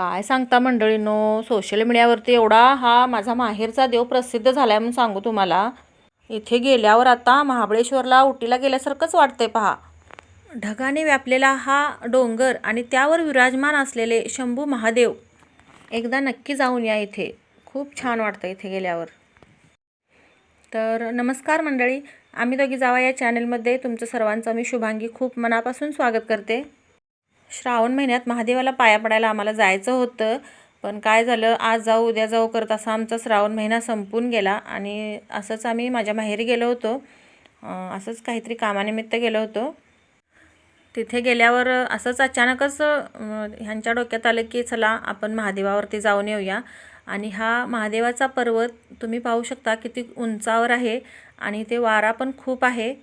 काय सांगता मंडळीनो? सोशल मीडियावरती एवढा हा माझा माहेरचा देव प्रसिद्ध झाला आहे म्हणून सांगू तुम्हाला. इथे गेल्यावर आता महाबळेश्वरला उटीला गेल्यासारखंच वाटतंय पहा. ढगाने व्यापलेला हा डोंगर आणि त्यावर विराजमान असलेले शंभू महादेव. एकदा नक्की जाऊन या इथे. खूप छान वाटतं इथे गेल्यावर. तर नमस्कार मंडळी. आम्ही दोघी जावा या चॅनलमध्ये तुमचं सर्वांचं मी शुभांगी. खूप मनापासून स्वागत करते. श्रावण महिन्यात महादेवाला पाया पडायला आम्हाला जायचं होतं. पण काय झालं आज जाऊ उद्या जाऊ करत असा आमचा श्रावण महिना संपून गेला आणि असंच आम्ही माझ्या माहेरी गेलो होतो. असंच काहीतरी कामानिमित्त गेलो होतो. तिथे गेल्यावर असंच अचानकच ह्यांच्या डोक्यात आलं की चला आपण महादेवावरती जाऊन येऊया. आणि हा महादेवाचा पर्वत तुम्ही पाहू शकता किती उंचावर आहे आणि ते वारा पण खूप आहे.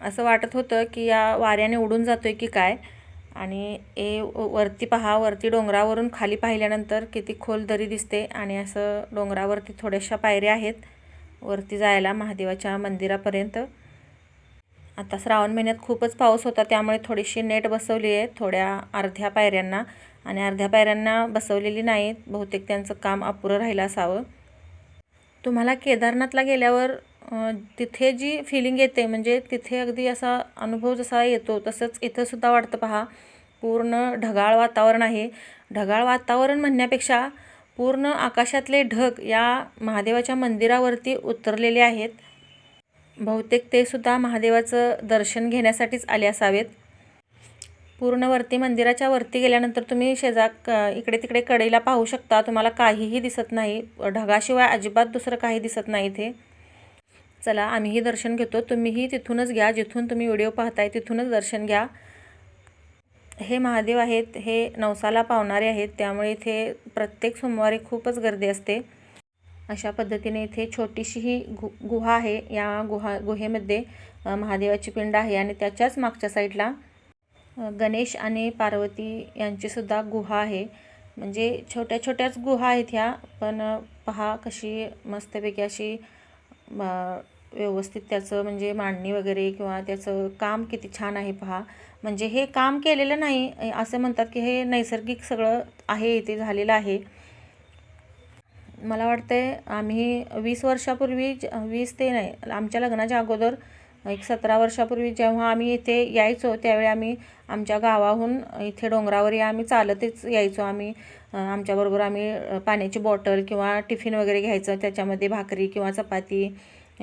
असं वाटत होतं की या वाऱ्याने उडून जातो आहे की काय. आणि ए वरती पहा वरती डोंगरावरून खाली पाहिल्यानंतर किती खोल दरी दिसते आणि असं डोंगरावरती थोड्याशा पायऱ्या आहेत. वरती जायला महादेवाच्या मंदिरापर्यंत. आता श्रावण महिन्यात खूपच पाऊस होता त्यामुळे थोडीशी नेट बसवली आहे थोड्या अर्ध्या पायऱ्यांना. आणि अर्ध्या पायऱ्यांना बसवलेली नाहीत बहुतेक त्यांचं काम अपुरं राहिलं असावं. तुम्हाला केदारनाथला गेल्यावर तिथे जी फिलिंग येते म्हणजे तिथे अगदी असा अनुभव जसा येतो तसंच इथंसुद्धा वाटतं पहा पूर्ण ढगाळ वातावरण आहे. ढगाळ वातावरण म्हणण्यापेक्षा पूर्ण आकाशातले ढग या महादेवाच्या मंदिरावरती उतरलेले आहेत. बहुतेक ते सुद्धा महादेवाचं दर्शन घेण्यासाठीच आले असावेत. पूर्ण वरती मंदिराच्या वरती गेल्यानंतर तुम्ही शेजा क इकडे तिकडे कडेला पाहू शकता. तुम्हाला काहीही दिसत नाही. ढगाशिवाय अजिबात दुसरं काही दिसत नाही इथे. चला आम्हीही दर्शन घेतो. तुम्हीही तिथूनच घ्या. जिथून तुम्ही व्हिडिओ पाहताय तिथूनच दर्शन घ्या. हे महादेव आहेत. हे नवसाला पावणारे आहेत. त्यामुळे इथे प्रत्येक सोमवारी खूपच गर्दी असते. अशा पद्धतीने इथे छोटीशी ही गु गुहा आहे. या गुहा गुहेमध्ये महादेवाची पिंड आहे आणि त्याच्याच मागच्या साईडला गणेश आणि पार्वती यांचीसुद्धा गुहा आहे. म्हणजे छोट्या छोट्याच गुहा आहेत ह्या. पण पहा कशी मस्तपैकी अशी म, व्यवस्थित त्याचं म्हणजे मांडणी वगैरे किंवा त्याचं काम किती छान आहे पहा. म्हणजे हे काम केलेलं नाही असं म्हणतात की हे नैसर्गिक सगळं आहे इथे झालेलं आहे. मला वाटतंय आम्ही वीस वर्षापूर्वी वीस ते नाही आमच्या लग्नाच्या अगोदर एक सतरा वर्षापूर्वी जेव्हा आम्ही इथे यायचो त्यावेळी आम्ही आमच्या गावाहून इथे डोंगरावर या आम्ही चालतच यायचो. आम्ही आमच्याबरोबर आम्ही पाण्याची बॉटल किंवा टिफिन वगैरे घ्यायचं त्याच्यामध्ये भाकरी किंवा चपाती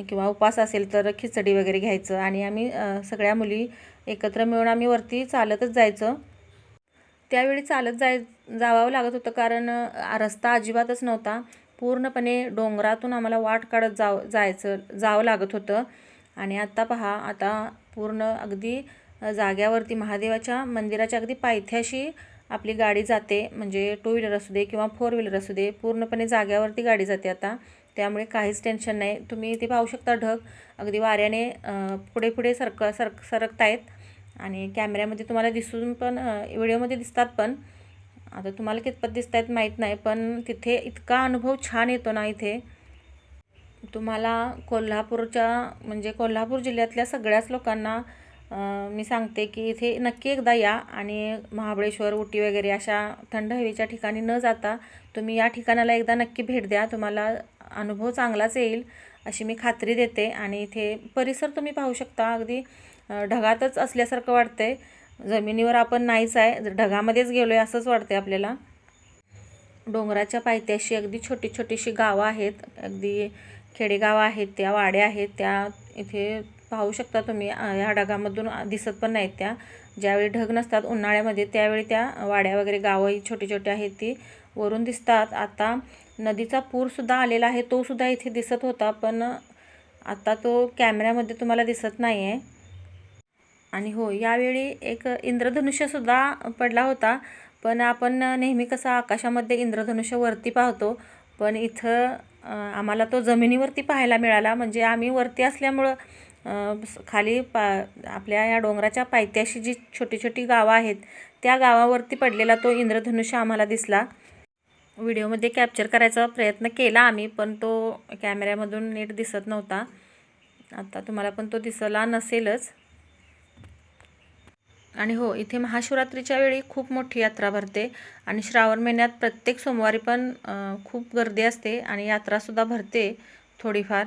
किंवा उपास असेल तर खिचडी वगैरे घ्यायचं आणि आम्ही सगळ्या मुली एकत्र मिळून आम्ही वरती चालतच जायचं. त्यावेळी चालत जाय जावं लागत होतं कारण रस्ता अजिबातच नव्हता. पूर्णपणे डोंगरातून आम्हाला वाट काढत जाव जायचं जावं लागत होतं. आणि आत्ता पहा आता पूर्ण अगदी जाग्यावरती महादेवाच्या मंदिराच्या अगदी पायथ्याशी आपली गाडी जाते. म्हणजे टू व्हीलर असू दे किंवा फोर व्हीलर असू दे पूर्णपणे जाग्यावरती गाडी जाते आता. त्यामुळे काहीच टेन्शन नाही. तुम्ही इथे पाहू शकता ढग. अगदी वाऱ्याने पुढे पुढे सरक सरक सरकतायत. आणि कॅमेऱ्यामध्ये तुम्हाला दिसून पण व्हिडिओमध्ये दिसतात पण. आता तुम्हाला कितपत दिसत आहेत माहीत नाही पण तिथे इतका अनुभव छान येतो ना इथे. तुम्हाला कोल्हापूरच्या म्हणजे कोल्हापूर जिल्ह्यातल्या सगळ्याच लोकांना मी सांगते की इथे नक्की एकदा या आणि महाबळेश्वर उटी वगैरे अशा थंड हवेच्या ठिकाणी न जाता तुम्ही या ठिकाणाला एकदा नक्की भेट द्या. तुम्हाला अनुभव चांगलाच येईल अशी मी खात्री देते आणि इथे परिसर तुम्ही पाहू शकता. अगदी ढगातच असल्यासारखं वाटतंय. जमिनीवर आपण नाहीच आहे. ढगामध्येच गेलो आहे असंच वाटते आपल्याला. डोंगराच्या पायथ्याशी अगदी छोटी छोटीशी गावं आहेत. अगदी खेडेगाव आहेत त्या वाड्या आहेत त्या इथे पाहू शकता तुम्ही. ह्या ढगामधून दिसत पण नाहीत त्या. ज्यावेळी ढग नसतात उन्हाळ्यामध्ये त्यावेळी त्या वाड्या वगैरे गावं छोटे छोटी छोटी आहेत ती वरून दिसतात. आता नदीचा पूरसुद्धा आलेला आहे तोसुद्धा इथे दिसत होता पण आता तो कॅमेऱ्यामध्ये तुम्हाला दिसत नाही आहे आणि हो यावेळी एक इंद्रधनुष्यसुद्धा पडला होता पण आपण नेहमी कसं आकाशामध्ये इंद्रधनुष्य वरती पाहतो पण इथं आम्हाला तो जमिनीवरती पाहायला मिळाला. म्हणजे आम्ही वरती असल्यामुळं खाली पा आपल्या या डोंगराच्या पायथ्याशी जी छोटी छोटी गावं आहेत त्या गावावरती पडलेला तो इंद्रधनुष्य आम्हाला दिसला. व्हिडिओमध्ये कॅप्चर करायचा प्रयत्न केला आम्ही पण तो कॅमेऱ्यामधून नीट दिसत नव्हता. आता तुम्हाला पण तो दिसला नसेलच. आणि हो इथे महाशिवरात्रीच्या वेळी खूप मोठी यात्रा भरते. आणि श्रावण महिन्यात प्रत्येक सोमवारी पण खूप गर्दी असते आणि यात्रासुद्धा भरते थोडीफार.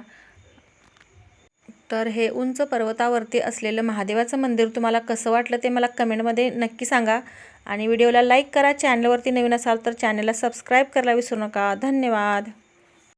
तर हे उंच पर्वतावरती असलेलं महादेवाचं मंदिर तुम्हाला कसं वाटलं ते मला कमेंटमध्ये नक्की सांगा. आणि व्हिडिओला लाईक करा चॅनलवरती नवीन असाल तर चॅनलला सबस्क्राईब करायला विसरू नका. धन्यवाद.